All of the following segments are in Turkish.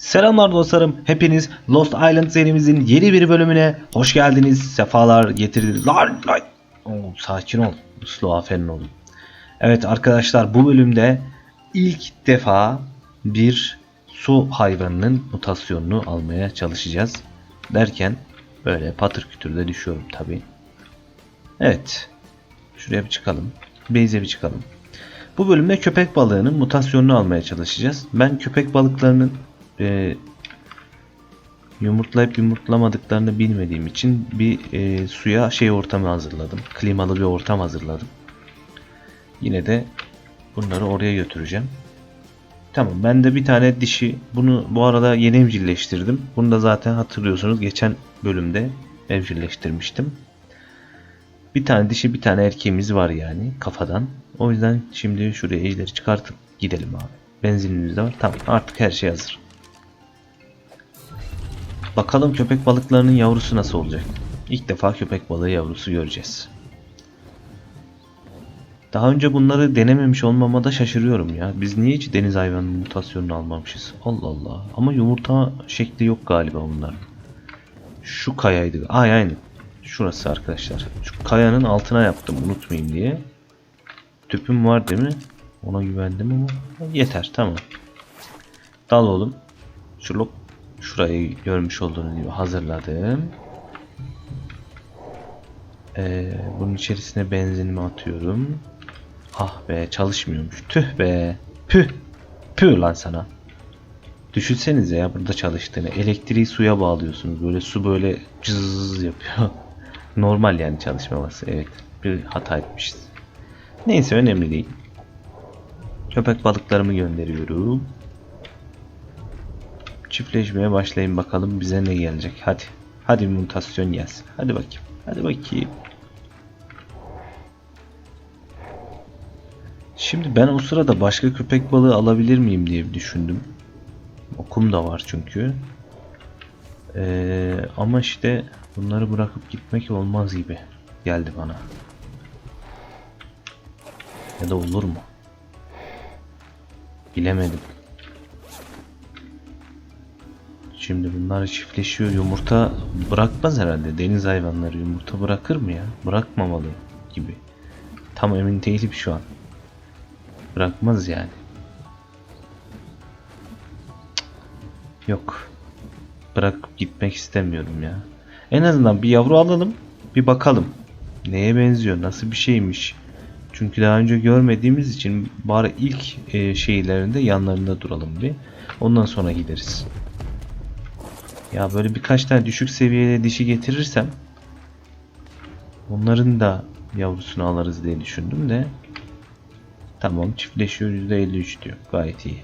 Selamlar dostlarım. Hepiniz Lost Island serimizin yeni bir bölümüne hoş geldiniz. Sefalar getirdiniz. Lan lan. Oo, sakin ol. Uslu aferin oğlum. Evet arkadaşlar bu bölümde ilk defa bir su hayvanının mutasyonunu almaya çalışacağız. Derken böyle patır kütür de düşüyorum tabi. Evet. Şuraya bir çıkalım. Base'e bir çıkalım. Bu bölümde köpek balığının mutasyonunu almaya çalışacağız. Ben köpek balıklarının e, yumurtlayıp yumurtlamadıklarını bilmediğim için bir e, suya şey ortamı hazırladım. Klimalı bir ortam hazırladım. Yine de bunları oraya götüreceğim. Tamam ben de bir tane dişi bunu bu arada yeni evcilleştirdim. Bunu da zaten hatırlıyorsunuz geçen bölümde evcilleştirmiştim. Bir tane dişi bir tane erkeğimiz var yani kafadan. O yüzden şimdi şuraya ejderi çıkartıp gidelim abi. Benzinimiz de var. Tamam artık her şey hazır. Bakalım köpek balıklarının yavrusu nasıl olacak. İlk defa köpek balığı yavrusu göreceğiz. Daha önce bunları denememiş olmama da şaşırıyorum ya. Biz niye hiç deniz hayvanının mutasyonunu almamışız? Allah Allah. Ama yumurta şekli yok galiba bunların. Şu kayaydı. Ay aynı. Şurası arkadaşlar. Şu kayanın altına yaptım unutmayayım diye. Tüpüm var değil mi? Ona güvendim ama yeter tamam. Dal oğlum. Şurluk şurayı görmüş olduğunuz gibi hazırladım. Ee, bunun içerisine benzinimi atıyorum. Ah be çalışmıyormuş. Tüh be. Püh. Püh lan sana. Düşünsenize ya burada çalıştığını. Elektriği suya bağlıyorsunuz. Böyle su böyle cız yapıyor. Normal yani çalışmaması. Evet. Bir hata etmişiz. Neyse önemli değil. Köpek balıklarımı gönderiyorum. Çiftleşmeye başlayın bakalım bize ne gelecek. Hadi. Hadi mutasyon gelsin. Hadi bakayım. Hadi bakayım. Şimdi ben o sırada başka köpek balığı alabilir miyim diye düşündüm. Okum da var çünkü. Ee, ama işte bunları bırakıp gitmek olmaz gibi geldi bana. Ya da olur mu? Bilemedim. Şimdi bunlar çiftleşiyor. Yumurta bırakmaz herhalde. Deniz hayvanları yumurta bırakır mı ya? Bırakmamalı gibi. Tam emin değilim şu an. Bırakmaz yani. Yok. Bırakıp gitmek istemiyorum ya. En azından bir yavru alalım. Bir bakalım. Neye benziyor? Nasıl bir şeymiş? Çünkü daha önce görmediğimiz için bari ilk e, şeylerinde yanlarında duralım bir. Ondan sonra gideriz. Ya böyle birkaç tane düşük seviyede dişi getirirsem onların da yavrusunu alırız diye düşündüm de tamam çiftleşiyor %53 diyor. Gayet iyi.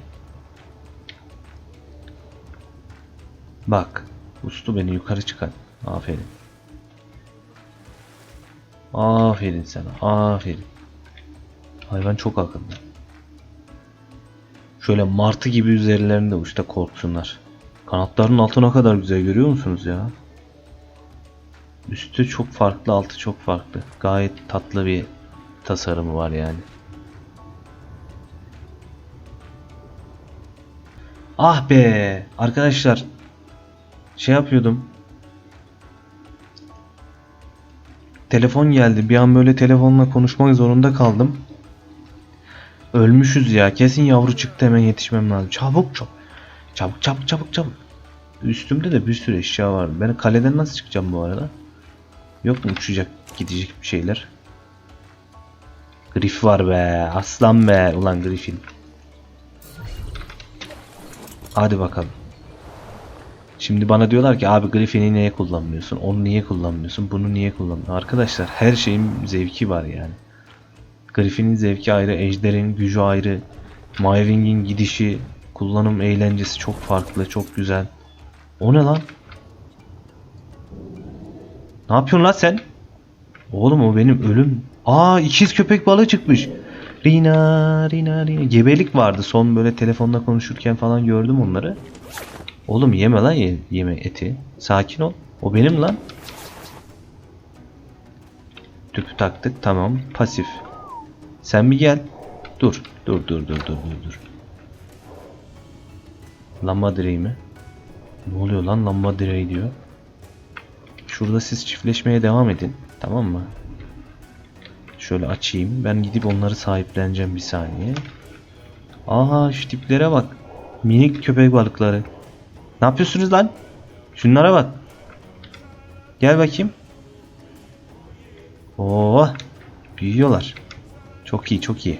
Bak. Uslu beni yukarı çıkar. Aferin. Aferin sana. Aferin. Hayvan çok akıllı. Şöyle martı gibi üzerlerinde uçta korksunlar. Kanatlarının altı ne kadar güzel görüyor musunuz ya? Üstü çok farklı, altı çok farklı. Gayet tatlı bir tasarımı var yani. Ah be! Arkadaşlar şey yapıyordum. Telefon geldi. Bir an böyle telefonla konuşmak zorunda kaldım. Ölmüşüz ya. Kesin yavru çıktı hemen yetişmem lazım. Çabuk çabuk. Çabuk çabuk çabuk çabuk. Üstümde de bir sürü eşya var. Ben kaleden nasıl çıkacağım bu arada? Yok mu uçacak gidecek bir şeyler? Grif var be. Aslan be. Ulan Griffin. Hadi bakalım. Şimdi bana diyorlar ki abi Griffin'i niye kullanmıyorsun? Onu niye kullanmıyorsun? Bunu niye kullanmıyorsun? Arkadaşlar her şeyin zevki var yani. Griffin'in zevki ayrı, Ejder'in gücü ayrı, Mywing'in gidişi, kullanım eğlencesi çok farklı, çok güzel. O ne lan? Ne yapıyorsun lan sen? Oğlum o benim ölüm. Aa ikiz köpek balığı çıkmış. Rina, Rina, Rina. Gebelik vardı. Son böyle telefonda konuşurken falan gördüm onları. Oğlum yeme lan ye- yeme eti. Sakin ol. O benim lan. Tüpü taktık. Tamam. Pasif. Sen bir gel. Dur. Dur dur dur dur dur dur. Lamba direği mi? Ne oluyor lan lamba direği diyor. Şurada siz çiftleşmeye devam edin. Tamam mı? Şöyle açayım. Ben gidip onları sahipleneceğim bir saniye. Aha şu tiplere bak. Minik köpek balıkları. Ne yapıyorsunuz lan? Şunlara bak. Gel bakayım. Oo, büyüyorlar. Çok iyi, çok iyi.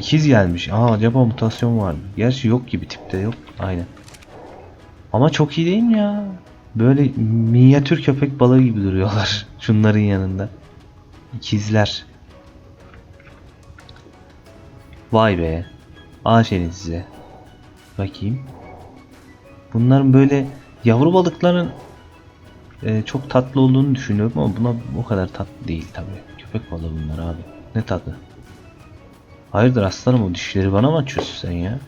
İkiz gelmiş. Aa acaba mutasyon var mı? Gerçi yok gibi tipte yok. Aynen. Ama çok iyi değil mi ya? Böyle minyatür köpek balığı gibi duruyorlar. Şunların yanında. İkizler. Vay be. Aferin size. Bakayım. Bunların böyle yavru balıkların e, çok tatlı olduğunu düşünüyorum ama buna o kadar tatlı değil tabi. Köpek balığı bunlar abi. Ne tadı? Hayırdır aslanım o dişleri bana mı açıyorsun sen ya?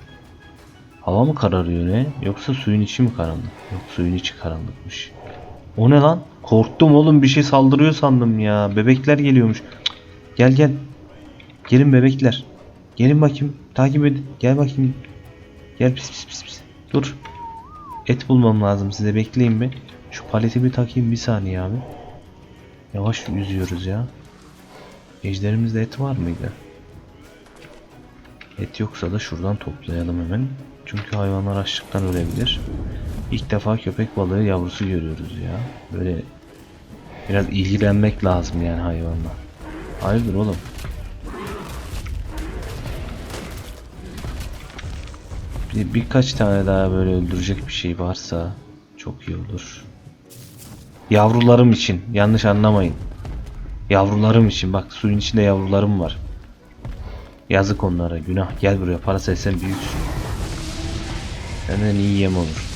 Hava mı kararıyor ne? Yoksa suyun içi mi karanlık? Yok suyun içi karanlıkmış. O ne lan? Korktum oğlum bir şey saldırıyor sandım ya. Bebekler geliyormuş. Gel gel. Gelin bebekler. Gelin bakayım. Takip edin. Gel bakayım. Gel pis pis pis pis. Dur. Et bulmam lazım size bekleyin bir. Şu paleti bir takayım bir saniye abi. Yavaş yüzüyoruz ya. Ejderimizde et var mıydı? Et yoksa da şuradan toplayalım hemen. Çünkü hayvanlar açlıktan ölebilir. İlk defa köpek balığı yavrusu görüyoruz ya. Böyle biraz ilgilenmek lazım yani hayvanla. Hayırdır oğlum? Bir, birkaç tane daha böyle öldürecek bir şey varsa çok iyi olur. Yavrularım için yanlış anlamayın. Yavrularım için bak suyun içinde yavrularım var. Yazık onlara günah gel buraya para sen büyüksün. Senden iyi yem olur.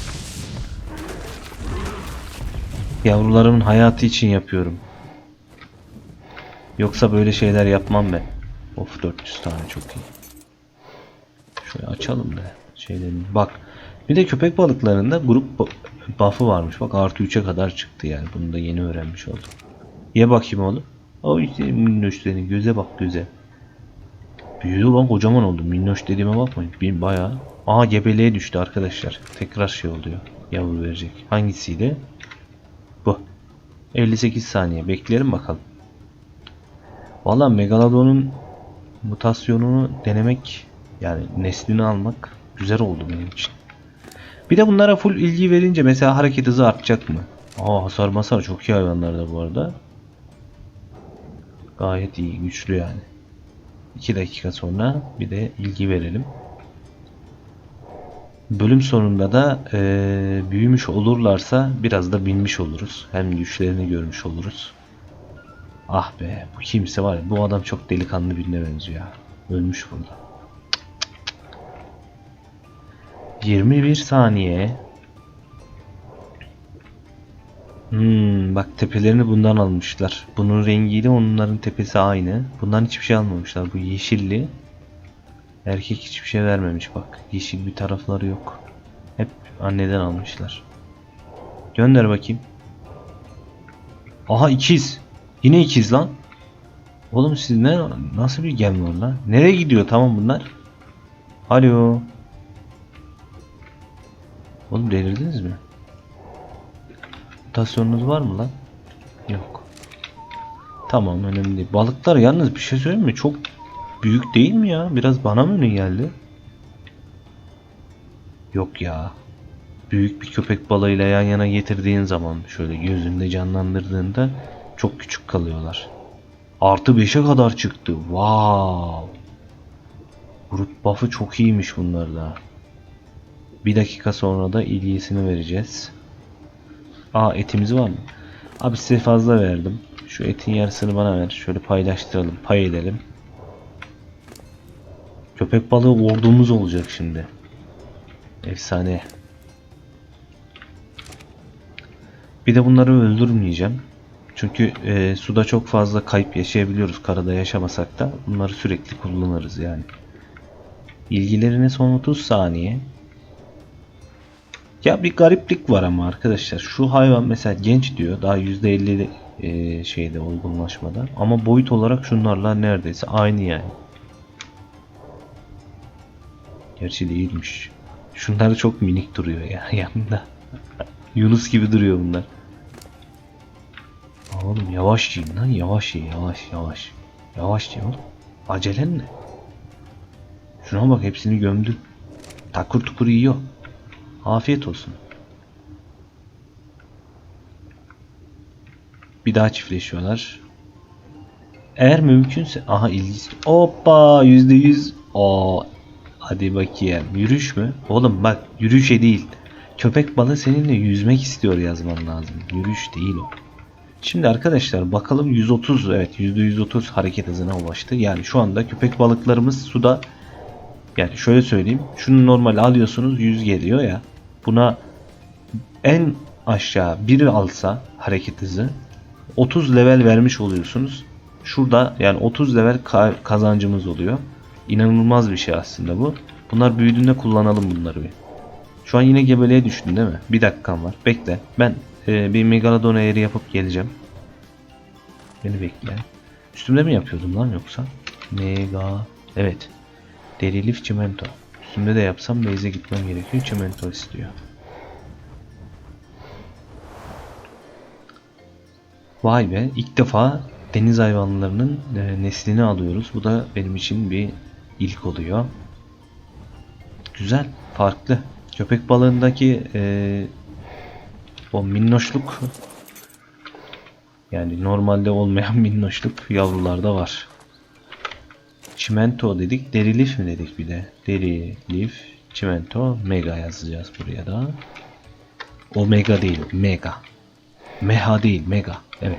Yavrularımın hayatı için yapıyorum. Yoksa böyle şeyler yapmam ben. Of 400 tane çok iyi. Şöyle açalım da şeylerini. Bak bir de köpek balıklarında grup bu- buff'ı varmış. Bak artı 3'e kadar çıktı yani. Bunu da yeni öğrenmiş oldum. Ye bakayım oğlum. O işte minnoş seni. Göze bak göze. Büyüdü lan kocaman oldu. Minnoş dediğime bakmayın. Bir bayağı. Aha gebeliğe düştü arkadaşlar. Tekrar şey oluyor. Yavru verecek. Hangisiydi? Bu. 58 saniye. Bekleyelim bakalım. Valla Megalodon'un mutasyonunu denemek yani neslini almak güzel oldu benim için. Bir de bunlara full ilgi verince mesela hareket hızı artacak mı? Aa hasar masar çok iyi hayvanlarda bu arada. Gayet iyi güçlü yani. 2 dakika sonra bir de ilgi verelim. Bölüm sonunda da eee, büyümüş olurlarsa biraz da binmiş oluruz. Hem güçlerini görmüş oluruz. Ah be bu kimse var ya bu adam çok delikanlı birine benziyor. Ölmüş burada. 21 saniye. Hmm, bak tepelerini bundan almışlar. Bunun rengiyle onların tepesi aynı. Bundan hiçbir şey almamışlar. Bu yeşilli. Erkek hiçbir şey vermemiş bak. Yeşil bir tarafları yok. Hep anneden almışlar. Gönder bakayım. Aha ikiz. Yine ikiz lan. Oğlum siz ne nasıl bir gem var lan? Nereye gidiyor tamam bunlar? Alo. Oğlum delirdiniz mi? Mutasyonunuz var mı lan? Yok. Tamam önemli değil. Balıklar yalnız bir şey söyleyeyim mi? Çok büyük değil mi ya? Biraz bana mı öyle geldi? Yok ya. Büyük bir köpek balığıyla yan yana getirdiğin zaman şöyle gözünde canlandırdığında çok küçük kalıyorlar. Artı 5'e kadar çıktı. Wow. Grup buff'ı çok iyiymiş bunlarda. Bir dakika sonra da ilgisini vereceğiz. Aa etimiz var mı? Abi size fazla verdim. Şu etin yarısını bana ver. Şöyle paylaştıralım. Pay edelim. Köpek balığı ordumuz olacak şimdi. Efsane. Bir de bunları öldürmeyeceğim. Çünkü e, suda çok fazla kayıp yaşayabiliyoruz. Karada yaşamasak da bunları sürekli kullanırız yani. İlgilerine son 30 saniye. Ya bir gariplik var ama arkadaşlar. Şu hayvan mesela genç diyor. Daha %50 e, şeyde olgunlaşmada. Ama boyut olarak şunlarla neredeyse aynı yani. Gerçi değilmiş. Şunlar çok minik duruyor ya yanında. Yunus gibi duruyor bunlar. Oğlum yavaş yiyin lan yavaş ye yavaş yavaş. Yavaş ye oğlum. Acelen ne? Şuna bak hepsini gömdü. Takur tukur yiyor. Afiyet olsun. Bir daha çiftleşiyorlar. Eğer mümkünse aha ilgisi. Hoppa yüzde yüz. O hadi bakayım. Yürüyüş mü? Oğlum bak yürüyüşe değil. Köpek balığı seninle yüzmek istiyor yazman lazım. Yürüyüş değil o. Şimdi arkadaşlar bakalım 130 evet %130 hareket hızına ulaştı. Yani şu anda köpek balıklarımız suda yani şöyle söyleyeyim. Şunu normal alıyorsunuz 100 geliyor ya. Buna en aşağı biri alsa hareket hızı 30 level vermiş oluyorsunuz. Şurada yani 30 level ka- kazancımız oluyor. İnanılmaz bir şey aslında bu. Bunlar büyüdüğünde kullanalım bunları bir. Şu an yine gebeliğe düştün değil mi? Bir dakikam var. Bekle. Ben e, bir megalodon eğri yapıp geleceğim. Beni bekle. Üstümde mi yapıyordum lan yoksa? Mega. Evet. Deri lif çimento. Üstümde de yapsam base'e gitmem gerekiyor. Çimento istiyor. Vay be ilk defa deniz hayvanlarının e, neslini alıyoruz. Bu da benim için bir ilk oluyor. Güzel, farklı. Köpek balığındaki e, o minnoşluk yani normalde olmayan minnoşluk yavrularda var. Çimento dedik, deri lif mi dedik bir de? Deri lif, çimento, mega yazacağız buraya da. Omega değil, mega. Meha değil, mega. Evet.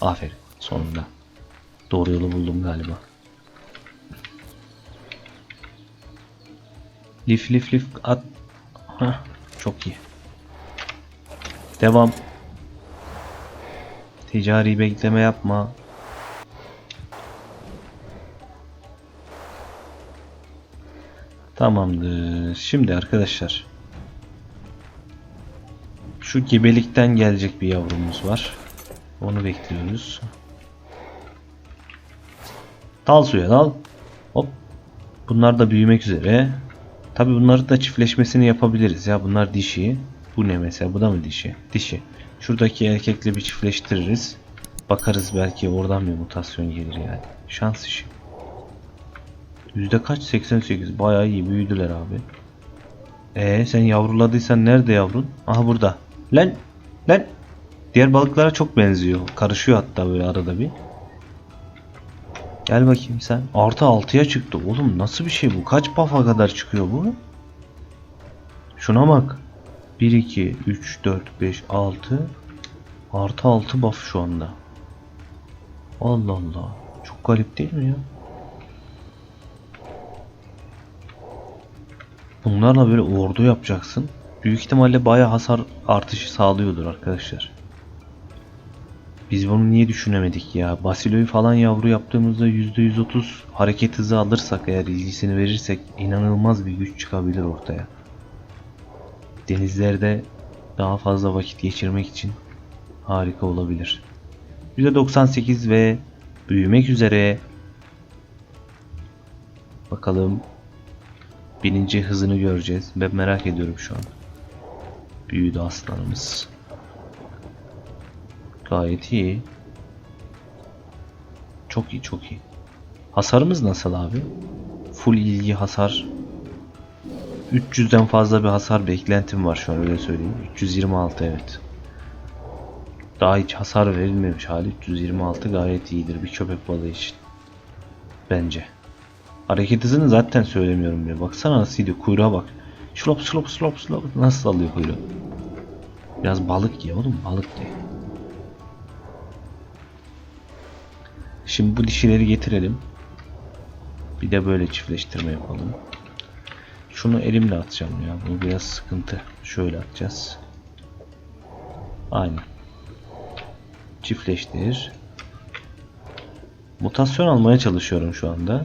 Aferin. Sonunda. Doğru yolu buldum galiba. Lif lif lif at. Hah, çok iyi. Devam. Ticari bekleme yapma. Tamamdır. Şimdi arkadaşlar. Şu gebelikten gelecek bir yavrumuz var. Onu bekliyoruz. Dal suya dal. Hop. Bunlar da büyümek üzere. Tabi bunları da çiftleşmesini yapabiliriz ya. Bunlar dişi. Bu ne mesela? Bu da mı dişi? Dişi. Şuradaki erkekle bir çiftleştiririz. Bakarız belki oradan bir mutasyon gelir yani. Şans işi. Yüzde kaç? 88. Bayağı iyi büyüdüler abi. Ee sen yavruladıysan nerede yavrun? Aha burada. Lan! Lan! Diğer balıklara çok benziyor. Karışıyor hatta böyle arada bir. Gel bakayım sen. Artı 6'ya çıktı. Oğlum nasıl bir şey bu? Kaç buff'a kadar çıkıyor bu? Şuna bak. 1, 2, 3, 4, 5, 6. Artı 6 buff şu anda. Allah Allah. Çok garip değil mi ya? Bunlarla böyle ordu yapacaksın. Büyük ihtimalle bayağı hasar artışı sağlıyordur arkadaşlar. Biz bunu niye düşünemedik ya? Basilo'yu falan yavru yaptığımızda %130 hareket hızı alırsak eğer ilgisini verirsek inanılmaz bir güç çıkabilir ortaya. Denizlerde daha fazla vakit geçirmek için harika olabilir. %98 ve büyümek üzere. Bakalım bininci hızını göreceğiz. Ben merak ediyorum şu an. Büyüdü aslanımız. Gayet iyi. Çok iyi çok iyi. Hasarımız nasıl abi? Full ilgi hasar. 300'den fazla bir hasar beklentim var şu an öyle söyleyeyim. 326 evet. Daha hiç hasar verilmemiş hali 326 gayet iyidir bir köpek balığı için. Bence. Hareket hızını zaten söylemiyorum bile. Baksana nasıl gidiyor kuyruğa bak. Slop slop slop slop nasıl alıyor kuyruğu. Biraz balık ye oğlum balık ye. Şimdi bu dişileri getirelim. Bir de böyle çiftleştirme yapalım. Şunu elimle atacağım ya. Bu biraz sıkıntı. Şöyle atacağız. Aynen. Çiftleştir. Mutasyon almaya çalışıyorum şu anda.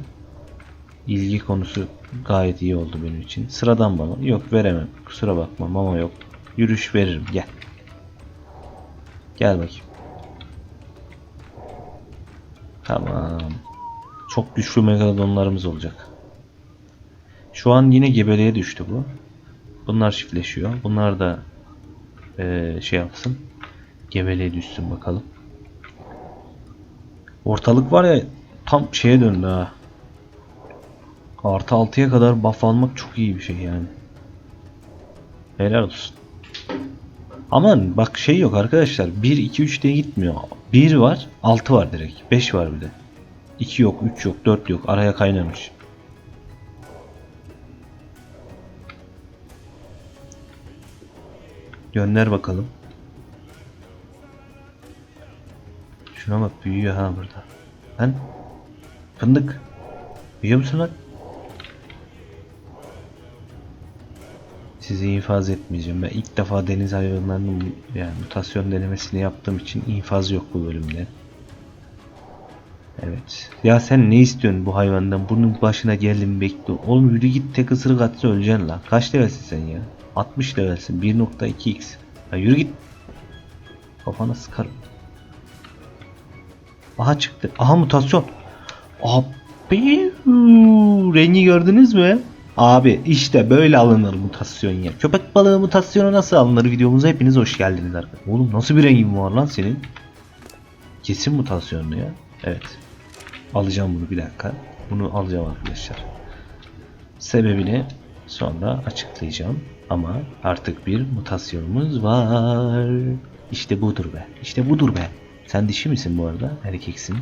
İlgi konusu gayet iyi oldu benim için. Sıradan bana. Yok veremem. Kusura bakma mama yok. Yürüyüş veririm. Gel. Gel bakayım. Tamam. Çok güçlü megalodonlarımız olacak. Şu an yine gebeliğe düştü bu. Bunlar çiftleşiyor. Bunlar da eee, şey yapsın. Gebeliğe düşsün bakalım. Ortalık var ya tam şeye döndü ha. Artı 6'ya kadar buff almak çok iyi bir şey yani. Helal olsun. Aman bak şey yok arkadaşlar. 1, 2, 3 diye gitmiyor. 1 var, 6 var direkt. 5 var bir de. 2 yok, 3 yok, 4 yok. Araya kaynamış. Gönder bakalım. Şuna bak büyüyor ha burada. Lan fındık. Büyüyor musun lan? Sizi infaz etmeyeceğim. Ben ilk defa deniz hayvanlarının yani mutasyon denemesini yaptığım için infaz yok bu bölümde. Evet. Ya sen ne istiyorsun bu hayvandan? Bunun başına geldim bekliyor. Oğlum yürü git tek ısırık atsa öleceksin lan. Kaç levelsin sen ya? 60 levelsin. 1.2x. Ya yürü git. Kafana sıkarım. Aha çıktı. Aha mutasyon. Abi rengi gördünüz mü? Abi işte böyle alınır mutasyon ya. Köpek balığı mutasyonu nasıl alınır videomuza hepiniz hoş geldiniz arkadaşlar. Oğlum nasıl bir rengin var lan senin? Kesin mutasyonlu ya. Evet. Alacağım bunu bir dakika. Bunu alacağım arkadaşlar. Sebebini sonra açıklayacağım. Ama artık bir mutasyonumuz var. İşte budur be. İşte budur be. Sen dişi misin bu arada? Erkeksin.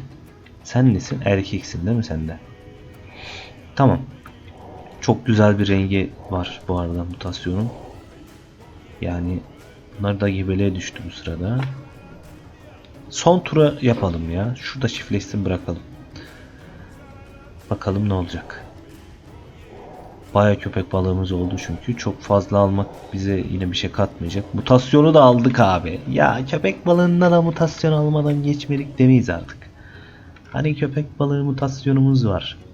Sen nesin? Erkeksin değil mi sen de? Tamam. Çok güzel bir rengi var bu arada mutasyonun. Yani bunlar da gebeliğe düştü bu sırada. Son tura yapalım ya. Şurada çiftleşsin bırakalım. Bakalım ne olacak. Baya köpek balığımız oldu çünkü. Çok fazla almak bize yine bir şey katmayacak. Mutasyonu da aldık abi. Ya köpek balığından da mutasyon almadan geçmedik demeyiz artık. Hani köpek balığı mutasyonumuz var.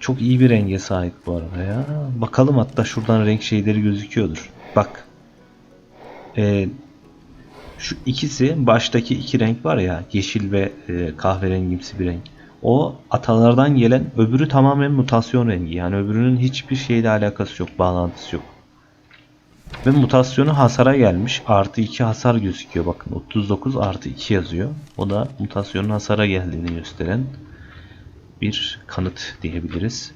Çok iyi bir renge sahip bu arada ya. Bakalım hatta şuradan renk şeyleri gözüküyordur. Bak. Ee, şu ikisi baştaki iki renk var ya yeşil ve e, kahverengimsi bir renk. O atalardan gelen öbürü tamamen mutasyon rengi. Yani öbürünün hiçbir şeyle alakası yok, bağlantısı yok. Ve mutasyonu hasara gelmiş. Artı 2 hasar gözüküyor. Bakın 39 artı 2 yazıyor. O da mutasyonun hasara geldiğini gösteren bir kanıt diyebiliriz.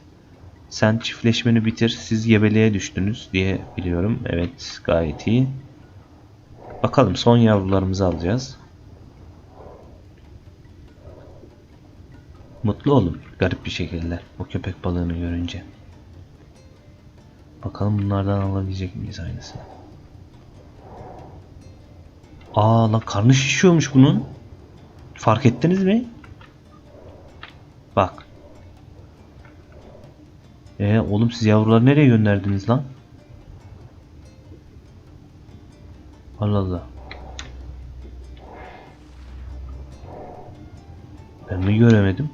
Sen çiftleşmeni bitir. Siz gebeliğe düştünüz diye biliyorum. Evet gayet iyi. Bakalım son yavrularımızı alacağız. Mutlu olun garip bir şekilde o köpek balığını görünce. Bakalım bunlardan alabilecek miyiz aynısını. Aa lan karnı şişiyormuş bunun. Fark ettiniz mi? Bak. Ee oğlum siz yavruları nereye gönderdiniz lan? Allah Allah. Ben mi göremedim?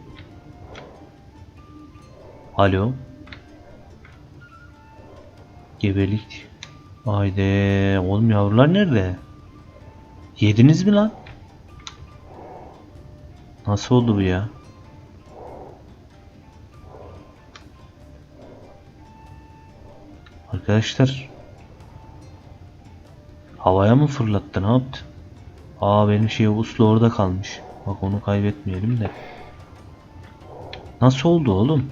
Alo. Gebelik. Haydi. Oğlum yavrular nerede? Yediniz mi lan? Nasıl oldu bu ya? Arkadaşlar havaya mı fırlattı ne yaptı? Aa benim şey uslu orada kalmış. Bak onu kaybetmeyelim de. Nasıl oldu oğlum?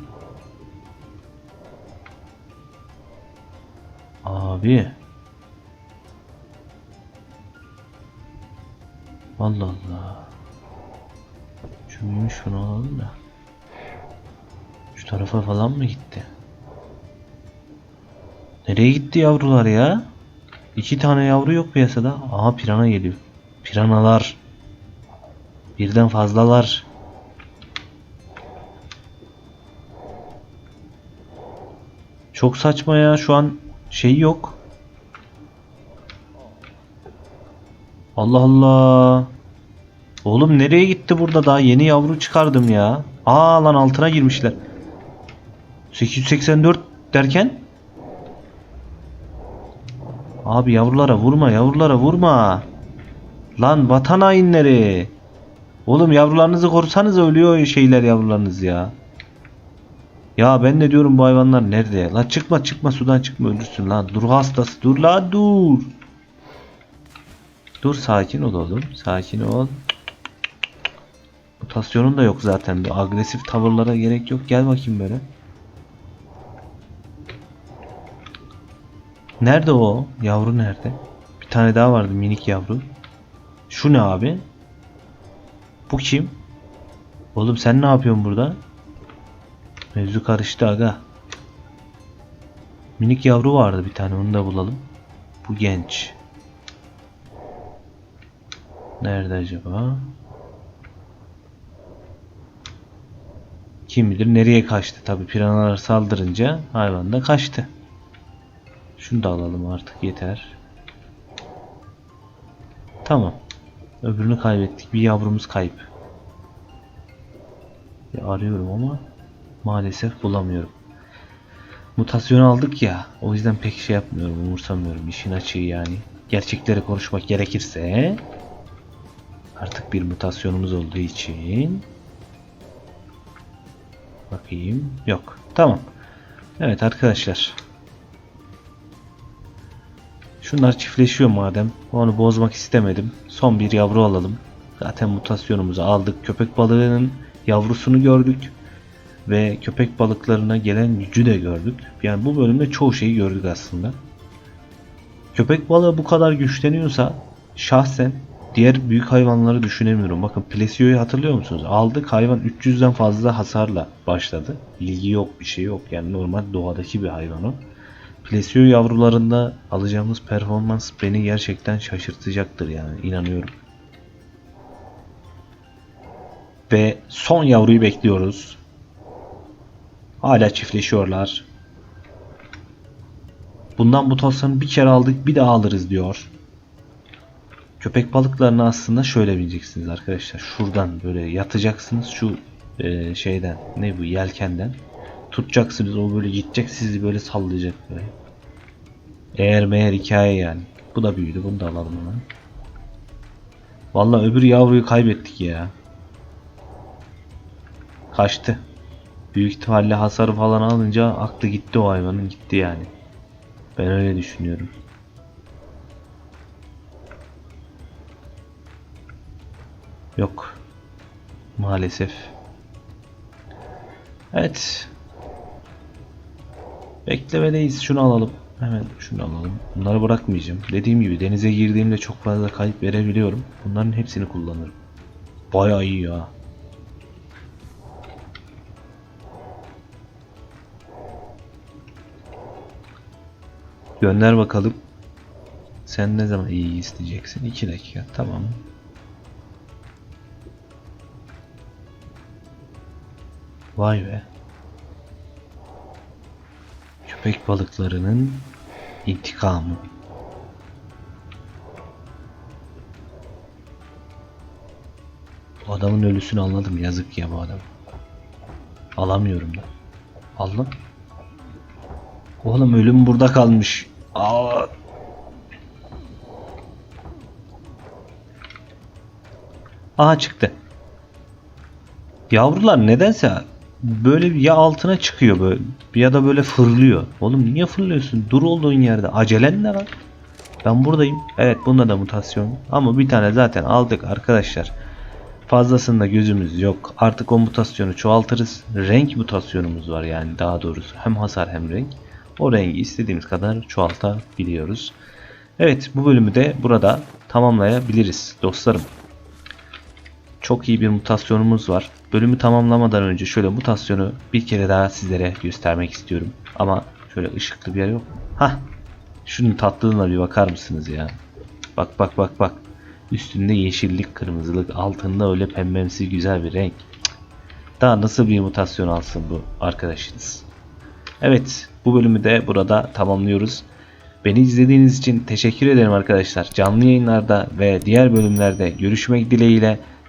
Abi. Allah Allah. Şu büyümüş şunu alalım da. Şu tarafa falan mı gitti? Nereye gitti yavrular ya? İki tane yavru yok piyasada. Aha pirana geliyor. Piranalar. Birden fazlalar. Çok saçma ya şu an şey yok. Allah Allah. Oğlum nereye gitti burada daha yeni yavru çıkardım ya. Aa lan altına girmişler. 884 derken Abi yavrulara vurma yavrulara vurma. Lan vatan hainleri. Oğlum yavrularınızı korusanız ölüyor şeyler yavrularınız ya. Ya ben de diyorum bu hayvanlar nerede? La çıkma çıkma sudan çıkma ölürsün lan. Dur hastası dur la dur. Dur sakin ol oğlum. Sakin ol. Mutasyonun da yok zaten. Agresif tavırlara gerek yok. Gel bakayım böyle. Nerede o? Yavru nerede? Bir tane daha vardı minik yavru. Şu ne abi? Bu kim? Oğlum sen ne yapıyorsun burada? Mevzu karıştı aga. Minik yavru vardı bir tane onu da bulalım. Bu genç. Nerede acaba? Kim bilir nereye kaçtı. Tabi piranalar saldırınca hayvan da kaçtı. Şunu da alalım artık yeter. Tamam. Öbürünü kaybettik. Bir yavrumuz kayıp. Ya arıyorum ama maalesef bulamıyorum. Mutasyon aldık ya. O yüzden pek şey yapmıyorum. Umursamıyorum. işin açığı yani. Gerçekleri konuşmak gerekirse artık bir mutasyonumuz olduğu için bakayım. Yok. Tamam. Evet arkadaşlar. Şunlar çiftleşiyor madem. Onu bozmak istemedim. Son bir yavru alalım. Zaten mutasyonumuzu aldık. Köpek balığının yavrusunu gördük. Ve köpek balıklarına gelen gücü de gördük. Yani bu bölümde çoğu şeyi gördük aslında. Köpek balığı bu kadar güçleniyorsa şahsen diğer büyük hayvanları düşünemiyorum. Bakın Plesio'yu hatırlıyor musunuz? Aldık hayvan 300'den fazla hasarla başladı. Bilgi yok bir şey yok. Yani normal doğadaki bir hayvan o. Plesio yavrularında alacağımız performans beni gerçekten şaşırtacaktır yani inanıyorum. Ve son yavruyu bekliyoruz. Hala çiftleşiyorlar. Bundan mutasyonu bir kere aldık bir daha alırız diyor. Köpek balıklarını aslında şöyle bileceksiniz arkadaşlar. Şuradan böyle yatacaksınız şu e, şeyden ne bu yelkenden. Tutacaksınız o böyle gidecek sizi böyle sallayacak böyle. Eğer meğer hikaye yani. Bu da büyüdü bunu da alalım hemen. Vallahi öbür yavruyu kaybettik ya. Kaçtı. Büyük ihtimalle hasarı falan alınca aklı gitti o hayvanın gitti yani. Ben öyle düşünüyorum. Yok. Maalesef. Evet. Beklemedeyiz. Şunu alalım. Hemen şunu alalım. Bunları bırakmayacağım. Dediğim gibi denize girdiğimde çok fazla kayıp verebiliyorum. Bunların hepsini kullanırım. Bayağı iyi ya. Gönder bakalım. Sen ne zaman iyi isteyeceksin? 2 dakika. Tamam. Vay be. Köpek balıklarının intikamı. Bu adamın ölüsünü anladım. Yazık ya bu adam. Alamıyorum da. Al lan. Oğlum ölüm burada kalmış. Aa. Aha çıktı. Yavrular nedense böyle ya altına çıkıyor böyle ya da böyle fırlıyor. Oğlum niye fırlıyorsun? Dur olduğun yerde. Acelen ne var? Ben buradayım. Evet bunda da mutasyon. Ama bir tane zaten aldık arkadaşlar. Fazlasında gözümüz yok. Artık o mutasyonu çoğaltırız. Renk mutasyonumuz var yani daha doğrusu. Hem hasar hem renk. O rengi istediğimiz kadar çoğaltabiliyoruz. Evet bu bölümü de burada tamamlayabiliriz dostlarım. Çok iyi bir mutasyonumuz var. Bölümü tamamlamadan önce şöyle mutasyonu bir kere daha sizlere göstermek istiyorum. Ama şöyle ışıklı bir yer yok. Hah. Şunun tatlılığına bir bakar mısınız ya? Bak bak bak bak. Üstünde yeşillik, kırmızılık, altında öyle pembemsi güzel bir renk. Daha nasıl bir mutasyon alsın bu arkadaşınız? Evet, bu bölümü de burada tamamlıyoruz. Beni izlediğiniz için teşekkür ederim arkadaşlar. Canlı yayınlarda ve diğer bölümlerde görüşmek dileğiyle.